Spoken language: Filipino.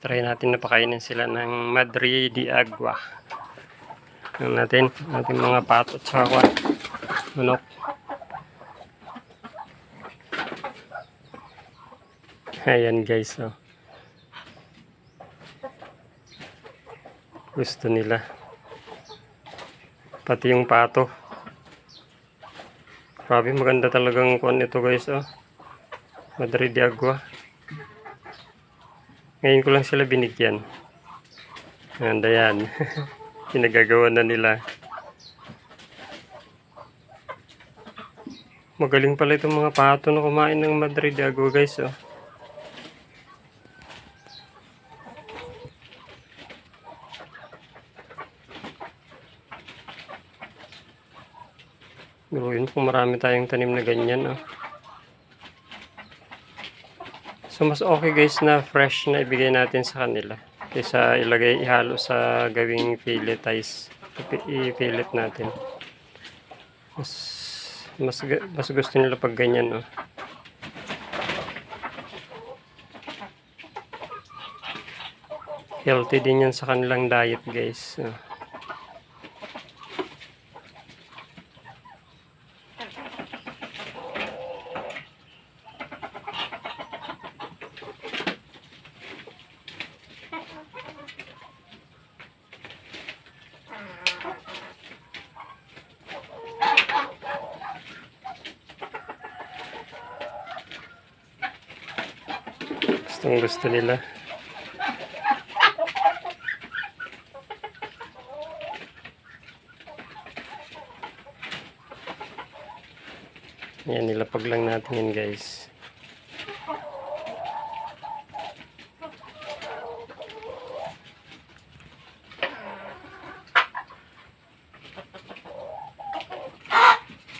Try natin na pakainin sila ng Madre de Agua. Ano natin, ating mga pato at saka manok. Ayan guys, oh. Gusto nila. Pati yung pato. Grabe, maganda talagang kuan ito guys, oh. Madre de Agua. Ngayon ko lang sila binigyan. Ganda yan. Pinagagawa na nila. Magaling pala itong mga pato na kumain ng Madre de Agua guys, oh. Gawin kung marami tayong tanim na ganyan, oh. So, mas okay guys na fresh na ibigay natin sa kanila. Kaysa ilagay, ihalo sa gawing filletize. I-fillet natin. Mas, mas, mas gusto nila pag ganyan, oh. Healthy din yan sa kanilang diet, guys. Oh. Gustong gusto nila. Yan, nilapag lang natin yan guys.